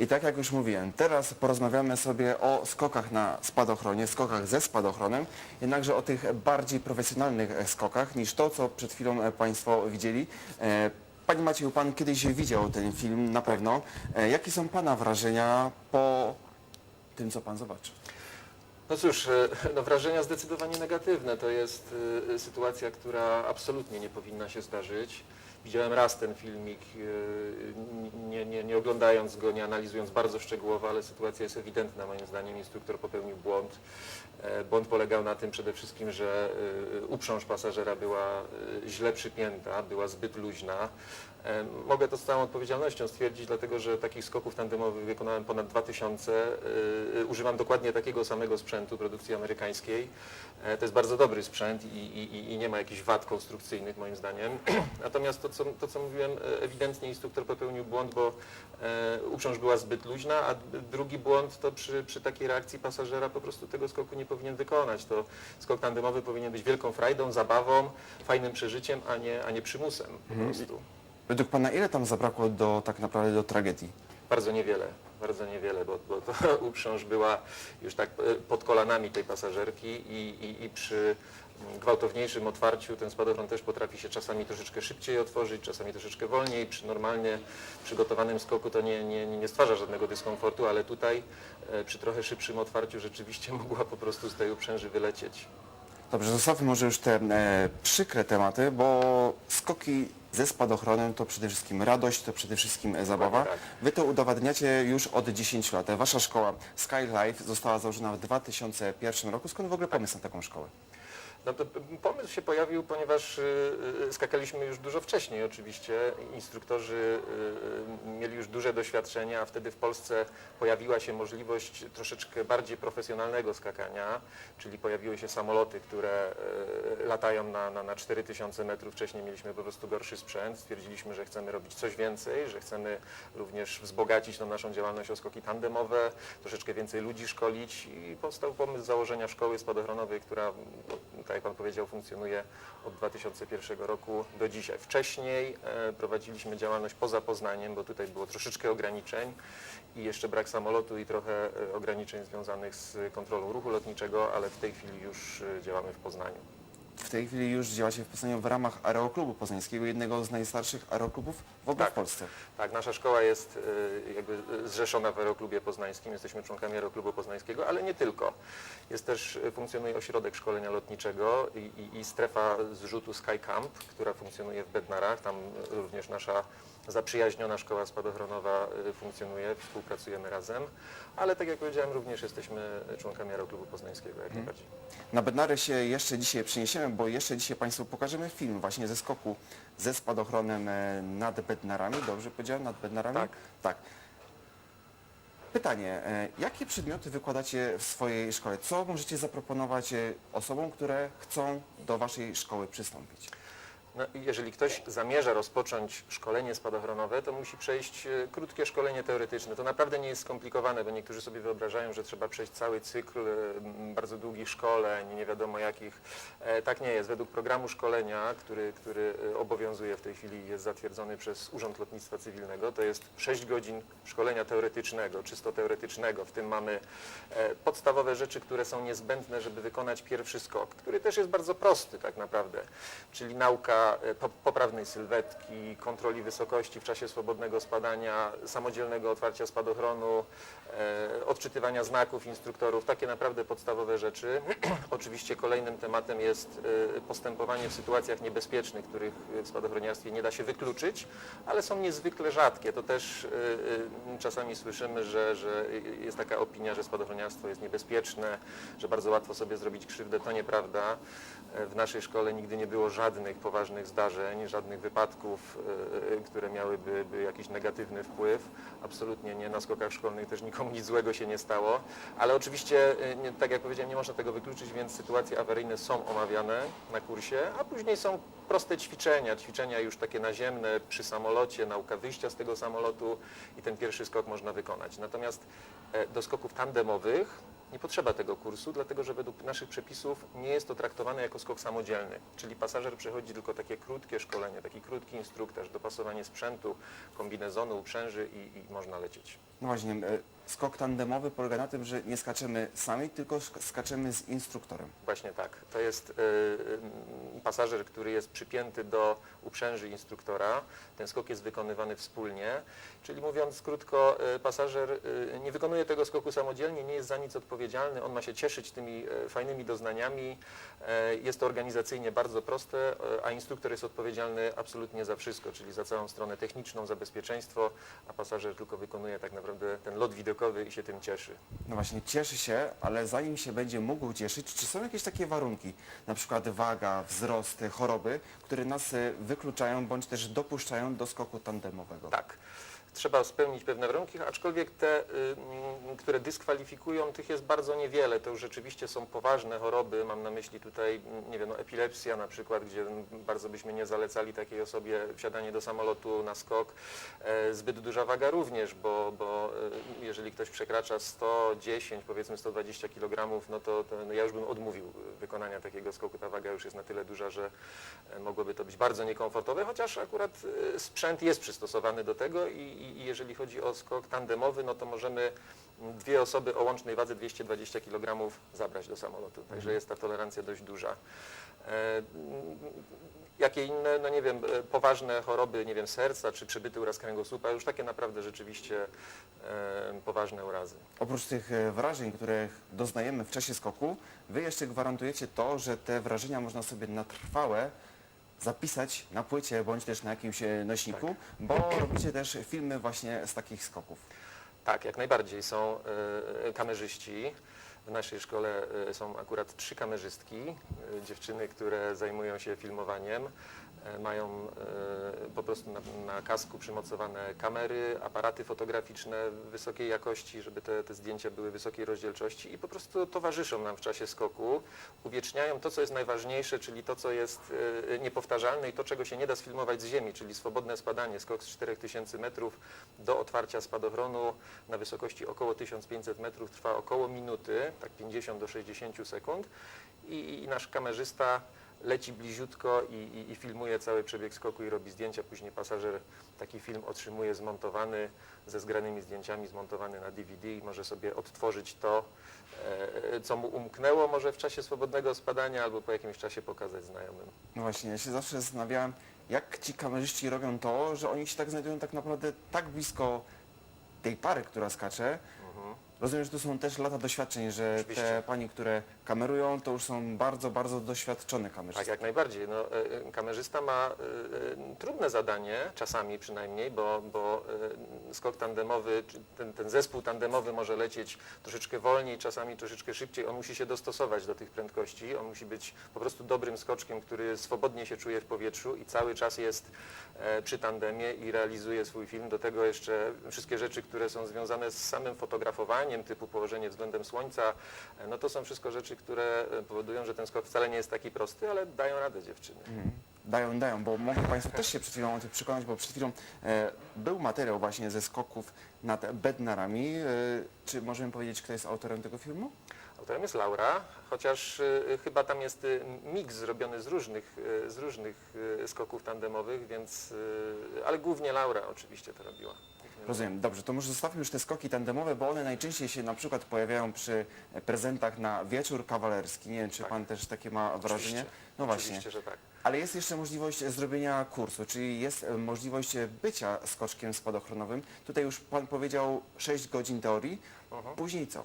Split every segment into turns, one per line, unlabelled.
I tak jak już mówiłem, teraz porozmawiamy sobie o skokach na spadochronie, skokach ze spadochronem, jednakże o tych bardziej profesjonalnych e, skokach niż to, co przed chwilą e, Państwo widzieli. E, Panie Macieju, Pan kiedyś widział ten film na pewno. Jakie są Pana wrażenia po tym, co Pan zobaczył?
No cóż, no wrażenia zdecydowanie negatywne. To jest sytuacja, która absolutnie nie powinna się zdarzyć. Widziałem raz ten filmik, e, nie, nie, nie oglądając go, nie analizując bardzo szczegółowo, ale sytuacja jest ewidentna moim zdaniem. Instruktor popełnił błąd. E, Błąd polegał na tym przede wszystkim, że e, uprząż pasażera była źle przypięta, była zbyt luźna. Mogę to z całą odpowiedzialnością stwierdzić, dlatego że takich skoków tandemowych wykonałem ponad 2000. E, Używam dokładnie takiego samego sprzętu produkcji amerykańskiej. To jest bardzo dobry sprzęt i, i, i nie ma jakichś wad konstrukcyjnych moim zdaniem. Natomiast to co, to, co mówiłem, e, ewidentnie instruktor popełnił błąd, bo e, uprząż była zbyt luźna, a drugi błąd to przy, przy takiej reakcji pasażera po prostu tego skoku nie powinien wykonać. To skok tandemowy powinien być wielką frajdą, zabawą, fajnym przeżyciem, a nie, a nie przymusem po prostu.
Według Pana ile tam zabrakło do tak naprawdę do tragedii?
Bardzo niewiele, bardzo niewiele, bo, bo to uprząż była już tak e, pod kolanami tej pasażerki i, i, i przy gwałtowniejszym otwarciu ten spadochron też potrafi się czasami troszeczkę szybciej otworzyć, czasami troszeczkę wolniej. Przy normalnie przygotowanym skoku to nie, nie, nie stwarza żadnego dyskomfortu, ale tutaj e, przy trochę szybszym otwarciu rzeczywiście mogła po prostu z tej uprzęży wylecieć.
Dobrze, zostawmy może już te e, przykre tematy, bo skoki ze spadochronem to przede wszystkim radość, to przede wszystkim e, zabawa.
tak.
Wy to udowadniacie już od 10 lat. Wasza szkoła Sky Life została założona w 2001 roku. Skąd w ogóle pomysł na taką szkołę?
No pomysł się pojawił, ponieważ y, y, skakaliśmy już dużo wcześniej oczywiście. Instruktorzy y, mieli już duże doświadczenie, a wtedy w Polsce pojawiła się możliwość troszeczkę bardziej profesjonalnego skakania, czyli pojawiły się samoloty, które latają na, na, na 4000 metrów. Wcześniej mieliśmy po prostu gorszy sprzęt. Stwierdziliśmy, że chcemy robić coś więcej, że chcemy również wzbogacić tą naszą działalność o skoki tandemowe, troszeczkę więcej ludzi szkolić i powstał pomysł założenia szkoły spadochronowej, która, tak jak Pan powiedział, funkcjonuje od 2001 roku do dzisiaj. Wcześniej e, prowadziliśmy działalność poza Poznaniem, bo tutaj było troszeczkę ograniczeń i jeszcze brak samolotu i trochę e, ograniczeń związanych z kontrolą ruchu lotniczego, ale w tej chwili już e, działamy w Poznaniu.
W tej chwili już działacie w Poznaniu w ramach Aeroklubu Poznańskiego, jednego z najstarszych aeroklubów w ogóle
Tak.
w Polsce.
Tak, nasza szkoła jest e, jakby zrzeszona w Aeroklubie Poznańskim, jesteśmy członkami Aeroklubu Poznańskiego, ale nie tylko. Jest też, e, funkcjonuje ośrodek szkolenia lotniczego i, i, i strefa zrzutu Sky Camp, która funkcjonuje w Bednarach. Tam również nasza zaprzyjaźniona szkoła spadochronowa e, funkcjonuje, współpracujemy razem, ale tak jak powiedziałem, również jesteśmy członkami Aeroklubu Poznańskiego jak najbardziej.
Na Bednary się jeszcze dzisiaj bo jeszcze dzisiaj Państwu pokażemy film właśnie ze skoku ze spadochronem e, nad Bednarami. Dobrze powiedziałem? Nad Bednarami?
Tak.
tak. Pytanie, e, jakie przedmioty wykładacie w swojej szkole? Co możecie zaproponować e, osobom, które chcą do Waszej szkoły przystąpić?
No, jeżeli ktoś zamierza rozpocząć szkolenie spadochronowe, to musi przejść e, krótkie szkolenie teoretyczne. To naprawdę nie jest skomplikowane, bo niektórzy sobie wyobrażają, że trzeba przejść cały cykl e, bardzo długich szkoleń, nie wiadomo jakich. E, Tak nie jest. Według programu szkolenia, który, który obowiązuje w tej chwili, jest zatwierdzony przez Urząd Lotnictwa Cywilnego, to jest 6 godzin szkolenia teoretycznego, czysto teoretycznego. W tym mamy podstawowe rzeczy, które są niezbędne, żeby wykonać pierwszy skok, który też jest bardzo prosty tak naprawdę, czyli nauka e, po- poprawnej sylwetki, kontroli wysokości w czasie swobodnego spadania, samodzielnego otwarcia spadochronu, e, odczytywania znaków instruktorów, takie naprawdę podstawowe rzeczy. Oczywiście kolejnym tematem jest e, postępowanie w sytuacjach niebezpiecznych, których w spadochroniarstwie nie da się wykluczyć, ale są niezwykle rzadkie. To też czasami słyszymy, że, że jest taka opinia, że spadochroniarstwo jest niebezpieczne, że bardzo łatwo sobie zrobić krzywdę. To nieprawda. W naszej szkole nigdy nie było żadnych poważnych zdarzeń, żadnych wypadków, e, które miałyby by jakiś negatywny wpływ. Absolutnie nie. Na skokach szkolnych też nikomu nic złego się nie stało. Ale oczywiście, e, tak jak powiedziałem, nie można tego wykluczyć, więc sytuacje awaryjne są omawiane na kursie, a później są proste ćwiczenia, ćwiczenia już takie naziemne przy samolocie, nauka wyjścia z tego samolotu i ten pierwszy skok można wykonać. Natomiast e, do skoków tandemowych nie potrzeba tego kursu, dlatego że według naszych przepisów nie jest to traktowane jako skok samodzielny, czyli pasażer przechodzi tylko takie krótkie szkolenie, taki krótki instruktaż, dopasowanie sprzętu, kombinezonu, uprzęży i, i można lecieć.
No właśnie, e, skok tandemowy polega na tym, że nie skaczemy sami, tylko sk- skaczemy z instruktorem.
Właśnie tak. To jest y, y, pasażer, który jest przypięty do uprzęży instruktora. Ten skok jest wykonywany wspólnie. Czyli mówiąc krótko, y, pasażer y, nie wykonuje tego skoku samodzielnie, nie jest za nic odpowiedzialny. On ma się cieszyć tymi y, fajnymi doznaniami. Y, Jest to organizacyjnie bardzo proste, y, a instruktor jest odpowiedzialny absolutnie za wszystko, czyli za całą stronę techniczną, za bezpieczeństwo, a pasażer tylko wykonuje tak naprawdę ten lot widokowy i się tym cieszy.
No właśnie, cieszy się, ale zanim się będzie mógł cieszyć, czy są jakieś takie warunki, na przykład waga, wzrost, choroby, które nas e, wykluczają bądź też dopuszczają do skoku tandemowego?
Tak. Trzeba spełnić pewne warunki, aczkolwiek te, y, mm, które dyskwalifikują, tych jest bardzo niewiele. To już rzeczywiście są poważne choroby. Mam na myśli tutaj, mm, nie wiem, no, epilepsja na przykład, gdzie mm, bardzo byśmy nie zalecali takiej osobie wsiadanie do samolotu na skok. E, Zbyt duża waga również, bo, bo y, jeżeli ktoś przekracza 110, powiedzmy 120 kg, no to, to no ja już bym odmówił wykonania takiego skoku. Ta waga już jest na tyle duża, że e, mogłoby to być bardzo niekomfortowe, chociaż akurat e, sprzęt jest przystosowany do tego i, i i jeżeli chodzi o skok tandemowy, no to możemy dwie osoby o łącznej wadze 220 kg zabrać do samolotu, także jest ta tolerancja dość duża. E, Jakie inne, no nie wiem, e, poważne choroby, nie wiem, serca czy przebyty uraz kręgosłupa, już takie naprawdę rzeczywiście e, poważne urazy.
Oprócz tych e, wrażeń, których doznajemy w czasie skoku, Wy jeszcze gwarantujecie to, że te wrażenia można sobie na trwałe zapisać na płycie bądź też na jakimś e, nośniku, bo robicie też filmy właśnie z takich skoków.
Tak, jak najbardziej. Są e, kamerzyści. W naszej szkole e, są akurat trzy kamerzystki, e, dziewczyny, które zajmują się filmowaniem. E, Mają e, po prostu na, na kasku przymocowane kamery, aparaty fotograficzne wysokiej jakości, żeby te, te zdjęcia były wysokiej rozdzielczości i po prostu towarzyszą nam w czasie skoku, uwieczniają to, co jest najważniejsze, czyli to, co jest e, niepowtarzalne i to, czego się nie da sfilmować z ziemi, czyli swobodne spadanie, skok z 4000 metrów do otwarcia spadochronu na wysokości około 1500 metrów trwa około minuty, tak 50 do 60 sekund. I, i nasz kamerzysta leci bliziutko i, i, i filmuje cały przebieg skoku i robi zdjęcia. Później pasażer taki film otrzymuje zmontowany ze zgranymi zdjęciami, zmontowany na DVD i może sobie odtworzyć to, e, co mu umknęło może w czasie swobodnego spadania albo po jakimś czasie pokazać znajomym.
No właśnie, ja się zawsze zastanawiałem, jak ci kamerzyści robią to, że oni się tak znajdują tak naprawdę tak blisko tej pary, która skacze. Rozumiem, że to są też lata doświadczeń, że
Oczywiście.
te pani, które kamerują, to już są bardzo, bardzo doświadczone
Tak,
kamerzysty.
jak najbardziej. No, e, e, kamerzysta ma e, trudne zadanie, czasami przynajmniej, bo, bo skok tandemowy, czy ten, ten zespół tandemowy może lecieć troszeczkę wolniej, czasami troszeczkę szybciej. On musi się dostosować do tych prędkości. On musi być po prostu dobrym skoczkiem, który swobodnie się czuje w powietrzu i cały czas jest przy tandemie i realizuje swój film. Do tego jeszcze wszystkie rzeczy, które są związane z samym fotografowaniem, typu położenie względem słońca, e, no to są wszystko rzeczy, które e, powodują, że ten skok wcale nie jest taki prosty, ale dają radę dziewczyny.
Mhm. Dają, dają, bo mogą Państwo też się przed chwilą o tym przekonać, bo przed chwilą e, był materiał właśnie ze skoków nad Bednarami. E, czy możemy powiedzieć, kto jest autorem tego filmu?
Autorem jest Laura, chociaż y, chyba tam jest y, miks zrobiony z różnych, y, z różnych y, skoków tandemowych, więc, y, ale głównie Laura oczywiście to robiła.
Rozumiem. Dobrze, to może zostawmy już te skoki tandemowe, bo one najczęściej się na przykład pojawiają przy prezentach na wieczór kawalerski. Nie wiem, czy
Tak.
Pan też takie ma wrażenie?
Oczywiście.
No właśnie.
Oczywiście, że tak.
Ale jest jeszcze możliwość zrobienia kursu, czyli jest e, możliwość bycia skoczkiem spadochronowym. Tutaj już Pan powiedział 6 godzin teorii. Później co?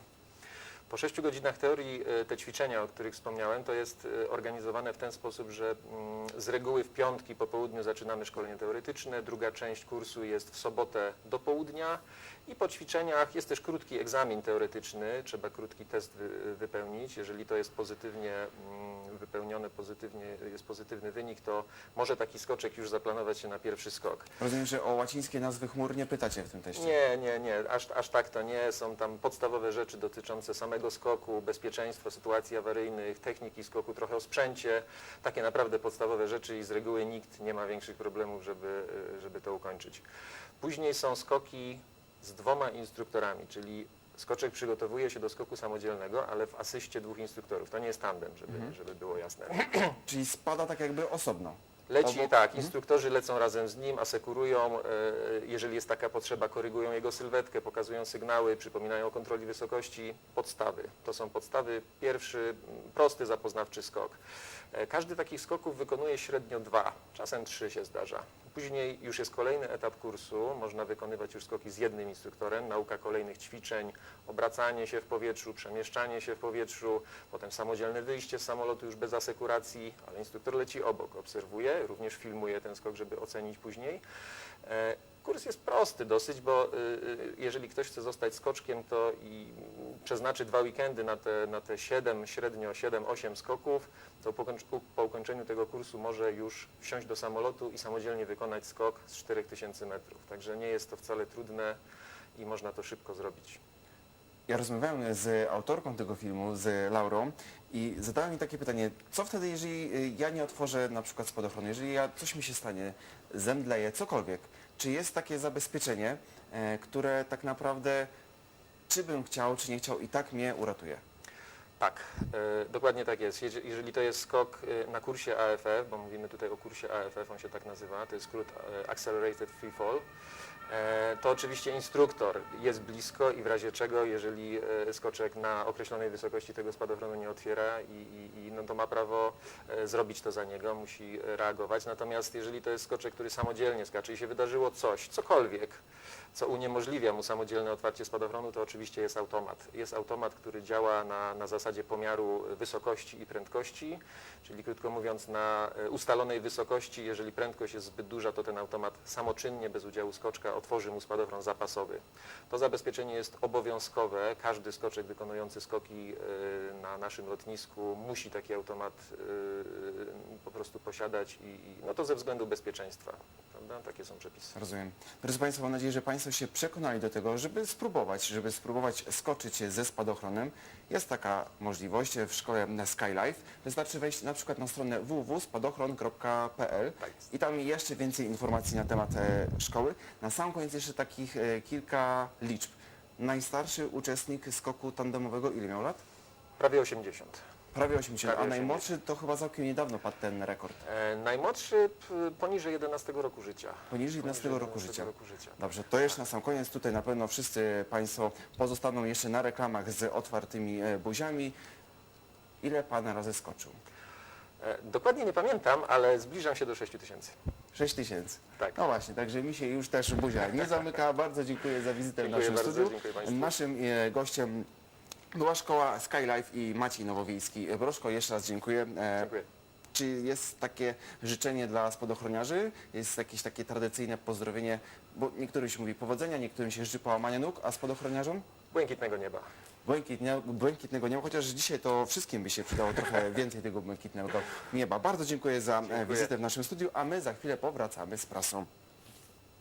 Po 6 godzinach teorii y, te ćwiczenia, o których wspomniałem, to jest y, organizowane w ten sposób, że mm, z reguły w piątki po południu zaczynamy szkolenie teoretyczne, druga część kursu jest w sobotę do południa i po ćwiczeniach jest też krótki egzamin teoretyczny, trzeba krótki test wy, wypełnić. Jeżeli to jest pozytywnie mm, wypełnione, pozytywnie, jest pozytywny wynik, to może taki skoczek już zaplanować się na pierwszy skok.
Rozumiem, że o łacińskie nazwy chmur nie pytacie w tym teście.
Nie, nie, nie, aż, aż tak to nie. Są tam podstawowe rzeczy dotyczące samego skoku, bezpieczeństwa, sytuacji awaryjnych, techniki skoku, trochę o sprzęcie. Takie naprawdę podstawowe rzeczy i z reguły nikt nie ma większych problemów, żeby, żeby to ukończyć. Później są skoki z dwoma instruktorami, czyli Skoczek przygotowuje się do skoku samodzielnego, ale w asyście dwóch instruktorów. To nie jest tandem, żeby, żeby było jasne.
Czyli spada tak jakby osobno.
Leci
Obok-
tak, instruktorzy lecą razem z nim, asekurują, e, jeżeli jest taka potrzeba, korygują jego sylwetkę, pokazują sygnały, przypominają o kontroli wysokości, podstawy. To są podstawy, pierwszy, prosty, zapoznawczy skok. E, Każdy takich skoków wykonuje średnio dwa, czasem trzy się zdarza. Później już jest kolejny etap kursu, można wykonywać już skoki z jednym instruktorem, nauka kolejnych ćwiczeń, obracanie się w powietrzu, przemieszczanie się w powietrzu, potem samodzielne wyjście z samolotu już bez asekuracji, ale instruktor leci obok, obserwuje, również filmuje ten skok, żeby ocenić później. Kurs jest prosty dosyć, bo y, y, jeżeli ktoś chce zostać skoczkiem, to i przeznaczy dwa weekendy na te, na te 7, średnio 7-8 skoków, to po ukończeniu tego kursu może już wsiąść do samolotu i samodzielnie wykonać skok z 4000 metrów. Także nie jest to wcale trudne i można to szybko zrobić.
Ja rozmawiałem z autorką tego filmu, z Laurą i zadała mi takie pytanie, co wtedy, jeżeli y, ja nie otworzę na przykład spadochronu, jeżeli ja, coś mi się stanie, zemdleję, cokolwiek, czy jest takie zabezpieczenie, e, które tak naprawdę, czy bym chciał, czy nie chciał, i tak mnie uratuje?
Tak, e, dokładnie tak jest. Jeżeli to jest skok e, na kursie AFF, bo mówimy tutaj o kursie AFF, on się tak nazywa, to jest skrót e, Accelerated Free Fall, e, to oczywiście instruktor jest blisko i w razie czego, jeżeli e, skoczek na określonej wysokości tego spadochronu nie otwiera i, i, i no to ma prawo e, zrobić to za niego, musi e, reagować. Natomiast jeżeli to jest skoczek, który samodzielnie skacze i się wydarzyło coś, cokolwiek, co uniemożliwia mu samodzielne otwarcie spadochronu, to oczywiście jest automat. Jest automat, który działa na, na zasadzie pomiaru wysokości i prędkości, czyli krótko mówiąc na e, ustalonej wysokości, jeżeli prędkość jest zbyt duża, to ten automat samoczynnie, bez udziału skoczka, otworzy mu spadochron zapasowy. To zabezpieczenie jest obowiązkowe. Każdy skoczek wykonujący skoki e, na naszym lotnisku musi taki automat e, po prostu posiadać i, i no to ze względu bezpieczeństwa. Prawda? Takie są przepisy.
Rozumiem. Drodzy Państwo, mam nadzieję, że Państwo się przekonali do tego, żeby spróbować, żeby spróbować skoczyć ze spadochronem. Jest taka możliwość w szkole Skylife. Wystarczy wejść na przykład na stronę www.spadochron.pl i tam jeszcze więcej informacji na temat e, szkoły. Na sam koniec jeszcze takich e, kilka liczb. Najstarszy uczestnik skoku tandemowego ile miał lat?
Prawie 80.
Prawie 80,
Prawie
a najmłodszy to chyba całkiem niedawno padł ten rekord.
E, najmłodszy p, poniżej 11 roku życia.
Poniżej 11 roku
11
życia.
roku życia.
Dobrze, to jeszcze na sam koniec. Tutaj na pewno wszyscy Państwo pozostaną jeszcze na reklamach z otwartymi e, buziami. Ile Pan razy skoczył?
E, dokładnie nie pamiętam, ale zbliżam się do 6 tysięcy.
6 tysięcy.
Tak.
No właśnie, także mi się już też buzia nie zamyka. Bardzo dziękuję za wizytę w
Dziękuję
naszym
bardzo,
studiu.
dziękuję Państwu.
Naszym e, gościem była szkoła Skylife i Maciej Nowowiejski. Broszko, jeszcze raz dziękuję. E,
Dziękuję.
Czy jest takie życzenie dla spadochroniarzy? Jest jakieś takie tradycyjne pozdrowienie? Bo niektórym się mówi powodzenia, niektórym się życzy połamania nóg, a spadochroniarzom?
Błękitnego nieba.
Błękitne, błękitnego nieba, chociaż dzisiaj to wszystkim by się przydało trochę więcej tego błękitnego nieba. Bardzo dziękuję za e, wizytę w naszym studiu, a my za chwilę powracamy z prasą.